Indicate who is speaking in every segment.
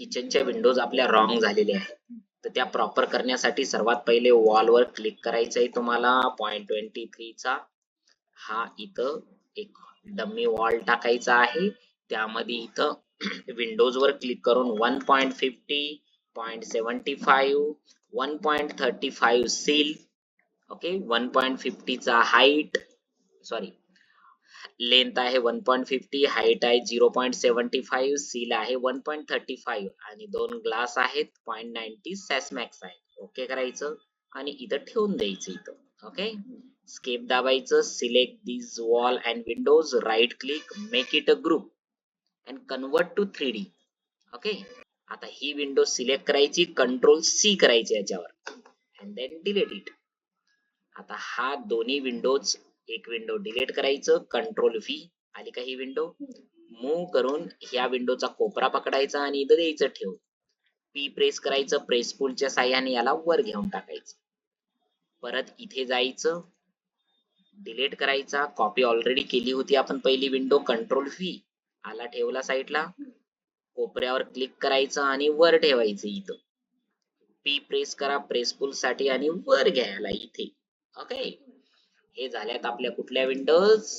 Speaker 1: किचनच्या Windows आपल्या wrong झालेल्या आहेत. तर त्या प्रॉपर करण्यासाठी सर्वात पहिले वॉलवर क्लिक करायचं आहे तुम्हाला. पॉईंट ट्वेंटी थ्रीचा हा इथं एक डमी वॉल टाकायचा आहे. त्यामध्ये इथं विंडोज वर क्लिक करून one point fifty point seventy five one point thirty five sill okay one point फिफ्टीचा height sorry length आहे वन पॉईंट फिफ्टी हाईट आहे zero point seventy five sill आहे वन पॉईंट थर्टी फाईव्ह आणि दोन glass आहेत point ninety सॅसमॅक्स आहे okay करायचं? आणि इथं ठेवून द्यायचं इथं. Okay? Escape दाबायचं select this wall and windows right click make it a group and convert to three D. Okay? आता ही विंडो सिलेक्ट करायची कंट्रोल सी करायची याच्यावर. And then delete it. आता हा दोन्ही विंडोज एक विंडो डिलीट करायचं कंट्रोल व्ही आली का ही विंडो मूव्ह करून ह्या विंडोचा कोपरा पकडायचा आणि इथं द्यायचं ठेव. पी प्रेस करायचं प्रेस पुलच्या साह्याने याला वर घेऊन टाकायचं. परत इथे जायचं डिलीट करायचा कॉपी ऑलरेडी केली होती आपण पहिली विंडो कंट्रोल व्ही आला ठेवला साईडला कोपऱ्यावर क्लिक करायचं आणि वर ठेवायचं इथं. पी प्रेस करा प्रेस पुलसाठी आणि वर घ्यायला इथे. ओके हे झाल्यात आपल्या कुठल्या विंडोज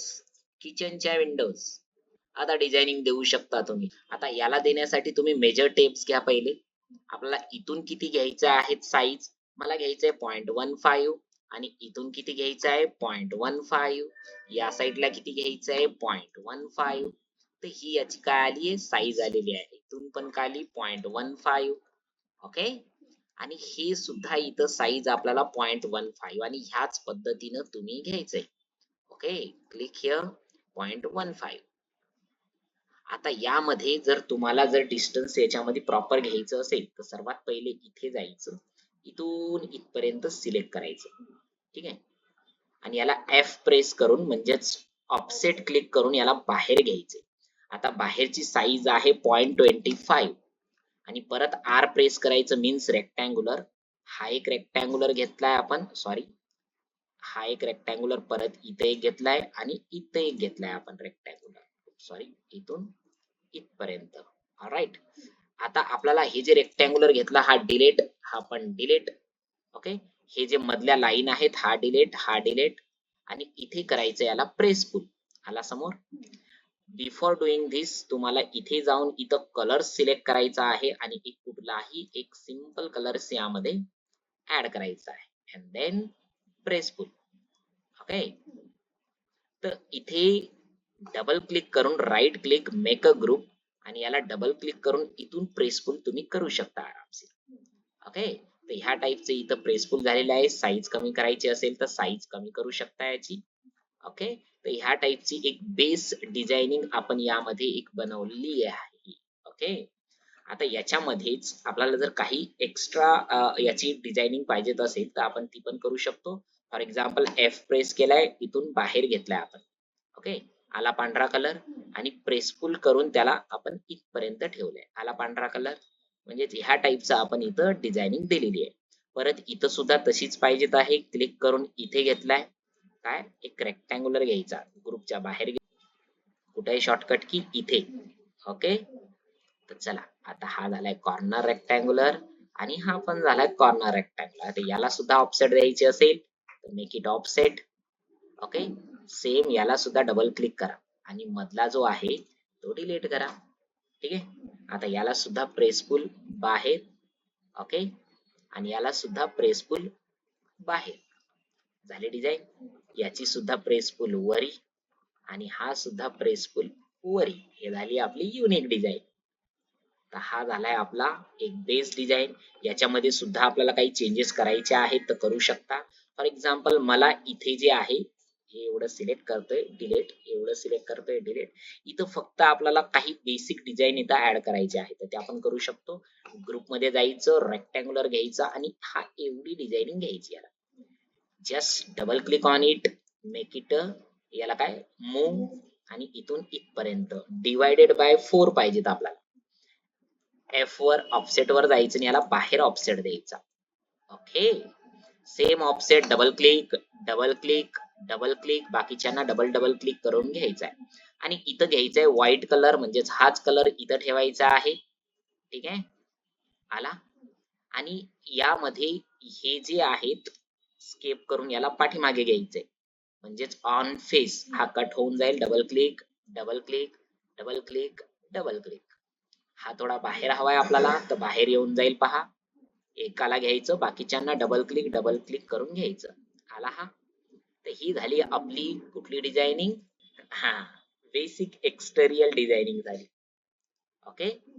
Speaker 1: किचनच्या विंडोज आता डिझायनिंग देऊ शकता तुम्ही. आता याला देण्यासाठी तुम्ही मेजर टेप्स घ्या पहिले. आपल्याला इथून किती घ्यायचं आहे साईज मला घ्यायचं आहे पॉईंट वन फाईव्ह आणि इथून किती घ्यायचं आहे पॉईंट वन फाईव्ह या साईडला किती घ्यायचं आहे? पॉईंट वन फाईव्ह तर ही याची काय आली आहे? साईज आलेली आहे. इथून पण काय आली? पॉईंट वन फाईव्ह ओके आणि हे सुद्धा इथं साईज आपल्याला पॉइंट वन फाईव्ह आणि ह्याच पद्धतीनं तुम्ही घ्यायचंय. Okay click here point one five आता यामध्ये जर तुम्हाला जर डिस्टन्स याच्यामध्ये प्रॉपर घ्यायचं असेल तर सर्वात पहिले इथे जायचं. इथून इथपर्यंत सिलेक्ट करायचं. ठीक आहे? आणि याला एफ प्रेस करून म्हणजेच ऑफसेट क्लिक करून याला बाहेर घ्यायचे आता बाहेरची साईज आहे पॉइंट ट्वेंटी फाईव्ह आणि परत आर प्रेस करायचं मीन्स रेक्टँग्युलर हा एक रेक्टँग्युलर घेतलाय आपण सॉरी हा एक रेक्टँग्युलर परत इथे एक घेतलाय आणि इथे एक घेतलाय आपण रेक्टँग्युलर सॉरी इथून इथपर्यंत. राईट आता आपल्याला हे जे रेक्टँग्युलर घेतला हा डिलेट हा पण डिलेट ओके हे जे मधल्या लाईन आहेत हा डिलेट हा डिलेट आणि इथे करायचं याला प्रेस पुल आला समोर? बिफोर डुईंग धिस तुम्हाला इथे जाऊन इथं कलर सिलेक्ट करायचा आहे आणि एक कुठलाही एक सिंपल कलर्स यामध्ये ऍड करायचा आहे. And then press pull okay तर इथे डबल क्लिक करून right click make a group आणि याला डबल क्लिक करून इथून प्रेसफुल तुम्ही करू शकता आरामसे ओके तर ह्या टाईपचे इथं प्रेसफुल झालेले आहे. साईज कमी करायची असेल तर साईज कमी करू शकता याची. ओके तर ह्या टाईपची एक बेस डिझायनिंग आपण यामध्ये एक बनवलेली आहे. ओके आता याच्यामध्येच आपल्याला जर काही एक्स्ट्रा याची डिझायनिंग पाहिजेत असेल तर आपण ती पण करू शकतो. फॉर एक्झाम्पल एफ प्रेस केलाय इथून बाहेर घेतलाय आपण. ओके आला पांढरा कलर आणि प्रेसफुल करून त्याला आपण इथपर्यंत ठेवलंय. आला पांढरा कलर म्हणजे ह्या टाईपचा आपण इथं डिझायनिंग दिलेली आहे. परत इथं सुद्धा तशीच पाहिजेत आहे. क्लिक करून इथे घेतलाय. काय? एक रेक्टँग्युलर घ्यायचा. ग्रुपच्या बाहेर कुठे शॉर्टकट की इथे. ओके तर चला आता हा झालाय कॉर्नर रेक्टँग्युलर आणि हा पण झालाय कॉर्नर रेक्टँग्युलर आता याला सुद्धा ऑफसेट द्यायची असेल तर make it offset okay same याला सुद्धा डबल क्लिक करा. आणि मधला जो आहे तो डिलीट करा. ठीक आहे? आता याला सुद्धा प्रेसफुल बाहेर. ओके आणि याला सुद्धा प्रेसफुल बाहेर. झाले डिझाईन याची सुद्धा प्रेसफुल वरी आणि हा सुद्धा प्रेसफुल वरी. हे झाली आपली युनिक डिझाईन तर हा झालाय आपला एक बेस डिझाईन याच्यामध्ये सुद्धा आपल्याला काही चेंजेस करायचे आहेत तर करू शकता. फॉर एक्झाम्पल मला इथे जे आहे हे एवढं सिलेक्ट करतोय डिलेट एवढं सिलेक्ट करतोय डिलेट इथं फक्त आपल्याला काही बेसिक डिझाईन इथं ऍड करायचे आहे तर ते आपण करू शकतो. ग्रुपमध्ये जायचं रेक्टँग्युलर घ्यायचा आणि हा एवढी डिझाईनिंग घ्यायची याला. Just double click on it make it याला काय? मूव आणि इथून इथपर्यंत. डिवायडेड बाय फोर पाहिजेत आपल्याला. एफ वर ऑफसेट वर जायचं आणि याला बाहेर ऑफसेट द्यायचा. Okay same offset double click double click double click बाकीच्यांना डबल डबल क्लिक करून घ्यायचा आहे. आणि इथं घ्यायचंय व्हाईट कलर म्हणजेच हाच कलर इथं ठेवायचा आहे. ठीक आहे? आला? आणि यामध्ये हे जे आहेत स्केप करून याला पाठीमागे घ्यायचंय. म्हणजेच ऑन फेस हा कट होऊन जाईल. Double click double click double click double click हा थोडा बाहेर हवाय आपल्याला तर बाहेर येऊन जाईल पहा. एकाला घ्यायचं बाकीच्यांना डबल क्लिक डबल क्लिक करून घ्यायचं. आला हा. तर ही झाली आपली कुठली डिझायनिंग हा बेसिक एक्सटेरियल डिझायनिंग झाली. ओके